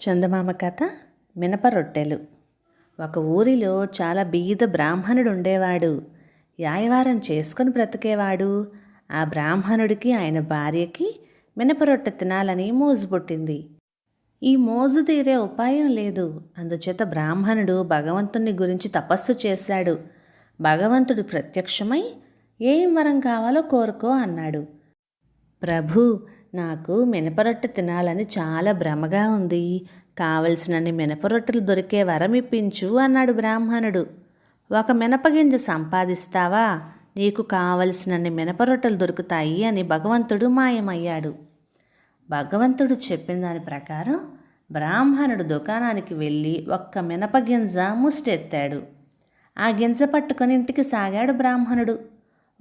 చందమామ కథ మినప రొట్టెలు. ఒక ఊరిలో చాలా బీద బ్రాహ్మణుడు ఉండేవాడు యాయవారం చేసుకుని బ్రతికేవాడు. ఆ బ్రాహ్మణుడికి ఆయన భార్యకి మినప రొట్టె తినాలని మోజు పుట్టింది. ఈ మోజు తీరే ఉపాయం లేదు. అందుచేత బ్రాహ్మణుడు భగవంతుని గురించి తపస్సు చేశాడు. భగవంతుడు ప్రత్యక్షమై ఏం వరం కావాలో కోరుకో అన్నాడు. ప్రభు నాకు మినపరొట్టె తినాలని చాలా భ్రమగా ఉంది. కావలసినన్ని మినపరొట్టెలు దొరికే వరం ఇప్పించు అన్నాడు బ్రాహ్మణుడు. ఒక మినపగింజ సంపాదిస్తావా? నీకు కావలసినన్ని మినపరొట్టెలు దొరుకుతాయి అని భగవంతుడు మాయమయ్యాడు. భగవంతుడు చెప్పిన దాని ప్రకారం బ్రాహ్మణుడు దుకాణానికి వెళ్ళి ఒక్క మినపగింజ ముష్టెత్తాడు. ఆ గింజ పట్టుకొని ఇంటికి సాగాడు బ్రాహ్మణుడు.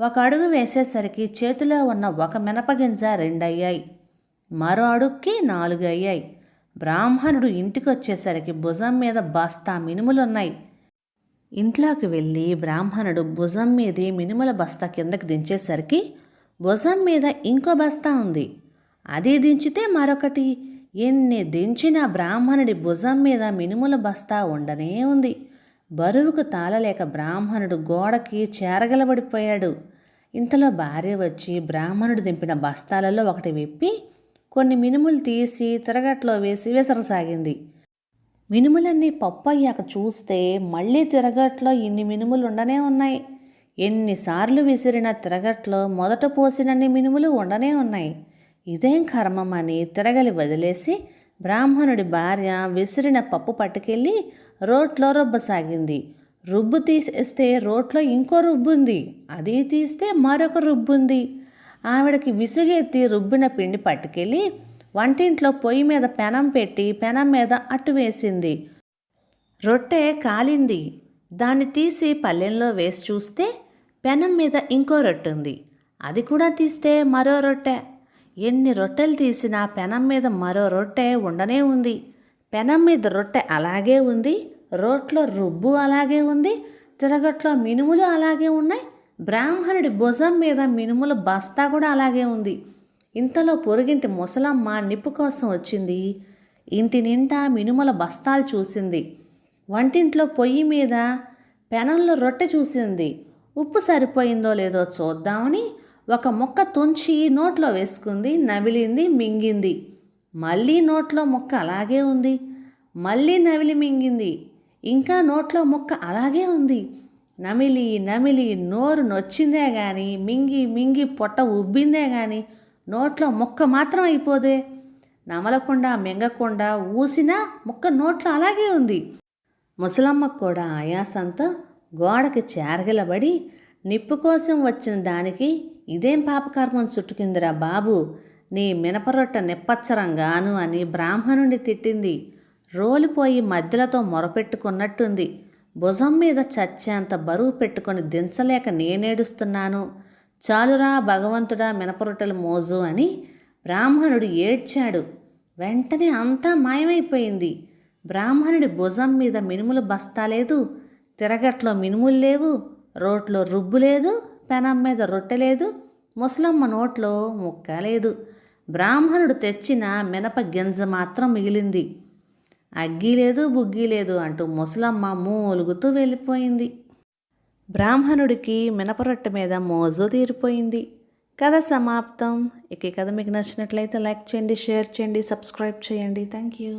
ఒక అడుగు వేసేసరికి చేతిలో ఉన్న ఒక మినపగింజ రెండయ్యాయి. మరో అడుగుకి నాలుగు అయ్యాయి. బ్రాహ్మణుడు ఇంటికి వచ్చేసరికి భుజం మీద బస్తా మినుములున్నాయి. ఇంట్లోకి వెళ్ళి బ్రాహ్మణుడు భుజం మీది మినుముల బస్తా కిందకి దించేసరికి భుజం మీద ఇంకో బస్తా ఉంది. అది దించితే మరొకటి. ఎన్ని దించినా బ్రాహ్మణుడి భుజం మీద మినుముల బస్తా ఉండనే ఉంది. బరువుకు తాళలేక బ్రాహ్మణుడు గోడకి చేరగలబడిపోయాడు. ఇంతలో భార్య వచ్చి బ్రాహ్మణుడు దింపిన బస్తాలలో ఒకటి విప్పి కొన్ని మినుములు తీసి తిరగట్లో వేసి విసరసాగింది. మినుములన్నీ పప్పు అయ్యాక చూస్తే మళ్ళీ తిరగట్లో ఇన్ని మినుములు ఉండనే ఉన్నాయి. ఎన్నిసార్లు విసిరిన తిరగట్లో మొదట పోసినన్ని మినుములు ఉండనే ఉన్నాయి. ఇదేం కర్మమని అని తిరగలి వదిలేసి బ్రాహ్మణుడి భార్య విసిరిన పప్పు పట్టుకెళ్ళి రోట్లో రుబ్బసాగింది. రుబ్బు తీసేస్తే రోట్లో ఇంకో రుబ్బుంది. అది తీస్తే మరొక రుబ్బుంది. ఆవిడకి విసుగెత్తి రుబ్బిన పిండి పట్టుకెళ్ళి వంటింట్లో పొయ్యి మీద పెనం పెట్టి పెనం మీద అట్టు వేసింది. రొట్టె కాలింది. దాన్ని తీసి పల్లెంలో వేసి చూస్తే పెనం మీద ఇంకో రొట్టె ఉంది. అది కూడా తీస్తే మరో రొట్టె. ఎన్ని రొట్టెలు తీసినా పెనం మీద మరో రొట్టె ఉండనే ఉంది. పెనం మీద రొట్టె అలాగే ఉంది రోట్లో రుబ్బు అలాగే ఉంది తిరగట్లో మినుములు అలాగే ఉన్నాయి బ్రాహ్మణుడి భుజం మీద మినుముల బస్తా కూడా అలాగే ఉంది. ఇంతలో పొరుగింటి ముసలమ్మ నిప్పు కోసం వచ్చింది. ఇంటి నిండా మినుముల బస్తాలు చూసింది. వంటింట్లో పొయ్యి మీద పెనంలో రొట్టె చూసింది. ఉప్పు సరిపోయిందో లేదో చూద్దామని ఒక ముక్క తుంచి నోట్లో వేసుకుంది నవిలింది మింగింది. మళ్ళీ నోట్లో ముక్క అలాగే ఉంది. మళ్ళీ నవిలి మింగింది. ఇంకా నోట్లో ముక్క అలాగే ఉంది. నమిలి నమిలి నోరు నొచ్చిందే కానీ మింగి మింగి పొట్ట ఉబ్బిందే కానీ నోట్లో ముక్క మాత్రం అయిపోదే. నమలకుండా మింగకుండా ఊసినా ముక్క నోట్లో అలాగే ఉంది. ముసలమ్మకు కూడా ఆయాసంతో గోడకి చేరగలబడి నిప్పు కోసం వచ్చిన దానికి ఇదేం పాపకర్మం చుట్టుకుందిరా బాబు? నీ మినపరొట్ట నిప్పచ్చరంగాను అని బ్రాహ్మణుని తిట్టింది. రోలిపోయి మధ్యలతో మొరపెట్టుకున్నట్టుంది. భుజం మీద చచ్చేంత బరువు పెట్టుకొని దించలేక నేనేడుస్తున్నాను. చాలురా భగవంతుడా మినపరొట్టెల మోజు అని బ్రాహ్మణుడు ఏడ్చాడు. వెంటనే అంతా మాయమైపోయింది. బ్రాహ్మణుడి భుజం మీద మినుములు బస్తా లేదు. తిరగట్లో మినుములు లేవు. రోట్లో రుబ్బు లేదు. పెనం మీద రొట్టె లేదు ముసలమ్మ నోట్లో ముక్క లేదు. బ్రాహ్మణుడు తెచ్చిన మినప గింజ మాత్రం మిగిలింది. అగ్గి లేదు బుగ్గి లేదు అంటూ ముసలమ్మ మూలుగుతూ వెళ్ళిపోయింది. బ్రాహ్మణుడికి మినపరొట్టె మీద మోజు తీరిపోయింది. కథ సమాప్తం. ఇక కథ మీకు నచ్చినట్లయితే లైక్ చేయండి షేర్ చేయండి సబ్స్క్రైబ్ చేయండి. Thank you.